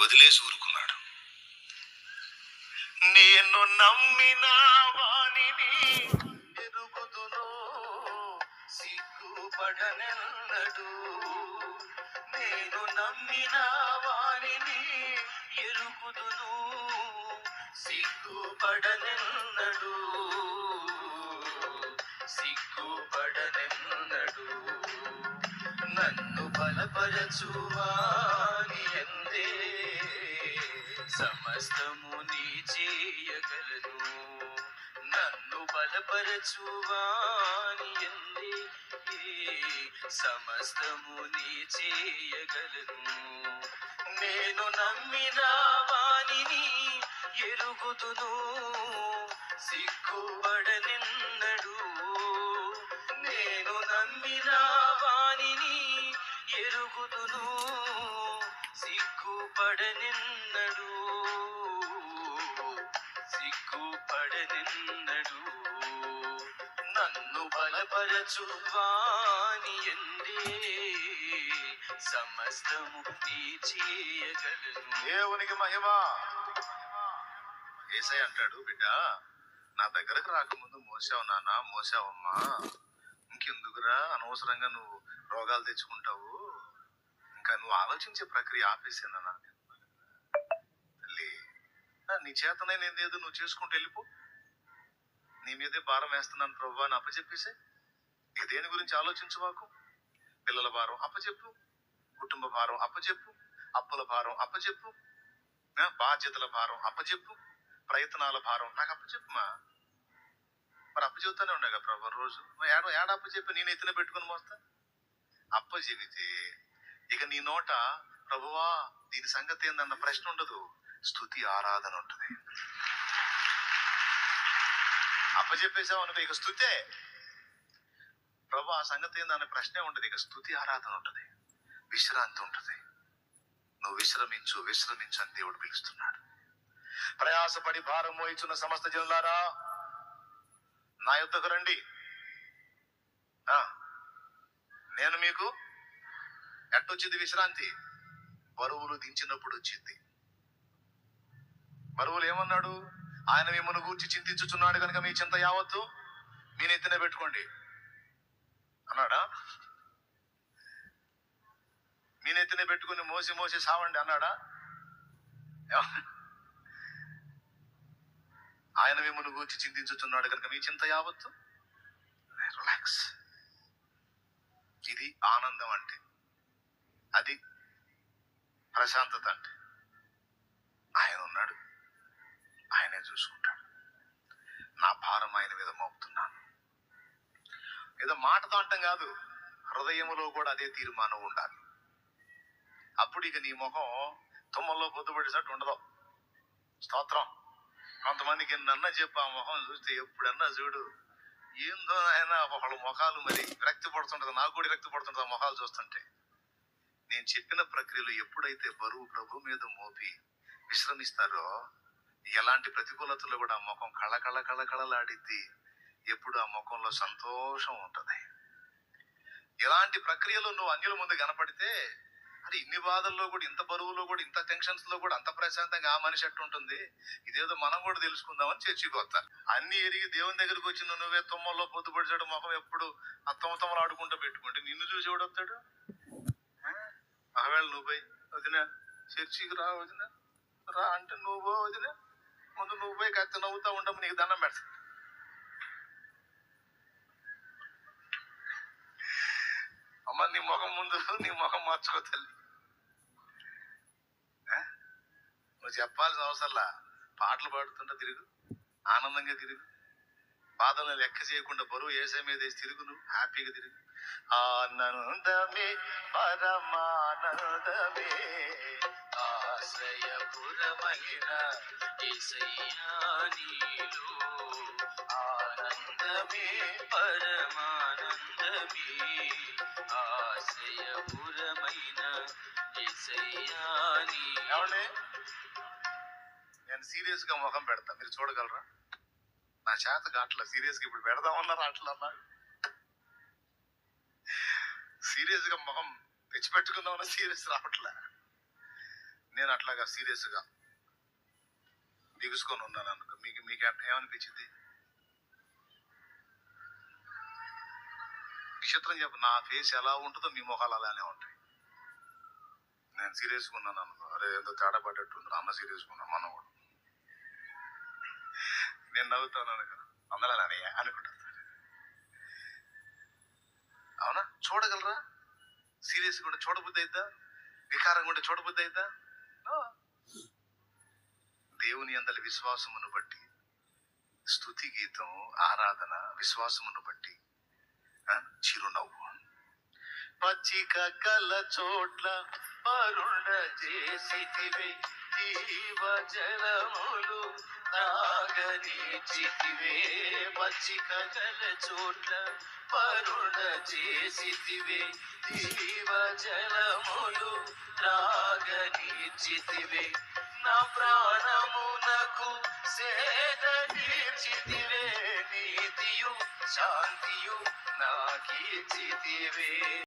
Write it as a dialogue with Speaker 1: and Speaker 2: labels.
Speaker 1: వదిలేసి ఊరుకున్నాడు. నేను నమ్మిన వాణిని ఎరుగుదును సిగ్గుపడనెన్నడు. నేను నమ్మిన వాణిని ఎరుగుదును సిగ్గుపడనెన్నడు. సిగ్గుపడనెన్నడు. నన్ను బలపరచువా? సమస్తము నీ చేయగలను. నన్ను బలపరచువాని సమస్తము నీ చేయగలను. నేను నమ్మిన వాణిని ఎరుగుదును. సిగ్గుపడనిన్నడు. నేను నమ్మిన వాణిని ఎరుగుదును. సిగ్గుపడనిన్నడు. సిగ్గుపడనిన్నడు. నన్ను బలపరచువాని ఎందే సమస్తము నీ చేయగలను. దేవునికి మహిమ. ఏసై అంటాడు బిడ్డ నా దగ్గరకు రాకముందు మోసావు నాన్న మోసావమ్మా. ఇంకెందుకురా? అనవసరంగా నువ్వు రోగాలు తెచ్చుకుంటావు. ఇంకా నువ్వు ఆలోచించే ప్రక్రియ ఆపేసాను తల్లి నీ చేతనైన ఏదో నువ్వు చేసుకుంటూ వెళ్ళిపో. నీ మీదే భారం వేస్తున్నాను ప్రభు అని అప్పచెప్పేసే ఇక దేని గురించి ఆలోచించవాకు పిల్లల భారం అప్పచెప్పు కుటుంబ భారం అప్పచెప్పు అప్పుల భారం అప్పచెప్పు ఆ, బాధ్యతల భారం అప్పచెప్పు ప్రయత్నాల భారం నాకు అప్పచెప్పుమా మరి అప్పచెబుతానే ఉండగా ప్రభు రోజు? మరి ఏడ ఏడ అప్పచెప్పి? నేను ఎత్తున పెట్టుకుని మోస్తా? అప్పచెబితే ఇక నీ నోట ప్రభువా దీని సంగతి ఏందన్న ప్రశ్న ఉండదు. స్థుతి ఆరాధన ఉంటుంది. అప్పచెప్పేసావు అనుకో ఇక స్థుతే ప్రభు ఆ సంగతి ఏందన్న ప్రశ్నే ఉండదు. ఇక స్థుతి ఆరాధన ఉంటుంది. విశ్రాంతి ఉంటుంది. నువ్వు విశ్రమించు విశ్రమించు అని దేవుడు పిలుస్తున్నాడు. ప్రయాసపడి భారం మోయిచున్న సమస్త జనులారా నా యుద్ధకు రండి. ఆ, నేను మీకు ఎట్టొచ్చింది విశ్రాంతి? బరువులు దించినప్పుడు వచ్చింది. బరువులు ఏమన్నాడు? ఆయన మిమ్మల్ని గూర్చి చింతించుచున్నాడు కనుక మీ చింత యావత్తు మీ నెత్తిన పెట్టుకోండి. అన్నాడా? మీ నెత్తిన పెట్టుకుని మోసి మోసి సావండి అన్నాడా? ఆయన మిమ్మల్ని గూర్చి చింతించుచున్నాడు కనుక మీ చింత యావత్తు? రిలాక్స్. ఇది ఆనందం అంటే. అది ప్రశాంతత అంటే. ఆయన ఉన్నాడు. ఆయనే చూసుకుంటాడు. నా భారం ఆయన మీద మోపుతున్నాను. ఏదో మాటతో అంటాం కాదు. హృదయములో కూడా అదే తీర్మానం ఉండాలి. అప్పుడు ఇక నీ ముఖం తుమ్మల్లో పొద్దుపడేసట్టు ఉండదు. స్తోత్రం. కొంతమందికి నన్న చెప్పు ఆ ముఖం చూస్తే ఎప్పుడన్నా చూడు ఏందో ఆయన ఒకళ్ళ ముఖాలు మరి విరక్తి పడుతుంటుంది. నాకు కూడా విరక్తి పడుతుంటుంది ఆ ముఖాలు చూస్తుంటే. నేను చెప్పిన ప్రక్రియలో ఎప్పుడైతే బరువు ప్రభు మీద మోపి విశ్రమిస్తారో ఎలాంటి ప్రతికూలతలు కూడా ఆ ముఖం కళ కళ కళ కళలాడిద్ది. ఎప్పుడు ఆ ముఖంలో సంతోషం ఉంటుంది. ఎలాంటి ప్రక్రియలో నువ్వు అన్యుల ముందు కనపడితే అరే ఇన్ని బాధల్లో కూడా ఇంత బరువులో కూడా ఇంత టెన్షన్స్లో కూడా అంత ప్రశాంతంగా ఆ మనిషి అట్టు ఉంటుంది? ఇదేదో మనం కూడా తెలుసుకుందామని చర్చికి వస్తారు అన్ని ఎరిగి దేవుని దగ్గరికి వచ్చిన నువ్వే తుమ్మల్లో పొద్దుపడిచాడు ముఖం ఎప్పుడు అత్తమతమ్మలు ఆడుకుంటూ పెట్టుకుంటే నిన్ను చూసి ఎవడొస్తాడు? ఒకవేళ నువ్వు పోయి వదిన చర్చికి రా వదిన రా అంటే నువ్వు పో వదిన ముందు నువ్వు పోయి కత్తి నవ్వుతా ఉండము నీకు దండం పెడతా. అమ్మ నీ ముఖం ముందు నీ ముఖం మార్చుకో తల్లి. ఆ? నువ్వు చెప్పాల్సిన అవసరంలా? పాటలు పాడుతుంటే తిరుగు ఆనందంగా తిరుగు. బాధలను లెక్క చేయకుండా బరువు ఏసే మీద వేసి తిరుగు నువ్వు హ్యాపీగా తిరుగు. ఆనందమే పరమానందమే. ఆశ్రయపురమైన యేసయ్యా ఆనందమే పరమానందమే. ఆశ్రయపురమైన యేసయ్యా నేను సీరియస్గా ముఖం పెడతా మీరు చూడగలరా? నా చేత అట్లా సీరియస్గా ఇప్పుడు పెడదామన్నారు అట్లా అన్నా సీరియస్గా ముఖం సీరియస్ రావట్లే. నేను అట్లాగా సీరియస్గా దిగుసుకొని ఉన్నాను అనుకో మీకు మీకు ఏమనిపించింది? విచిత్రం చెప్పు నా ఫేస్ ఎలా ఉంటుందో మీ మొహాలు అలానే ఉంటాయి. నేను సీరియస్గా ఉన్నాను అనుకో అరే ఏదో తేడా పడ్డట్టుంది అన్న సీరియస్గా ఉన్నాను మనం కూడా నేను నవ్వుతాను అనుకో అందరూ అనయ్యా అనుకుంటాను చూడగలరా? సీరియస్గా ఉంటే చూడబుద్ధి అయిద్దా? వికారంగా ఉంటే చూడబుద్ధి అయిద్దా? దేవుని అందరి విశ్వాసమును బట్టి స్తుతి గీతం ఆరాధన విశ్వాసమును బట్టి చిరునవ్వు. పచ్చిక కల చోట్ల పరుండ చేసితివే జీవ జలములు తాగనీచితివే పచ్చిక కల చోట్ల పరుండ చేసితివే జీవ జలములు త్రాగనీచితివే నా ప్రాణమునకు సేద తీర్చితివే నీతియు శాంతియు నాకీచితివే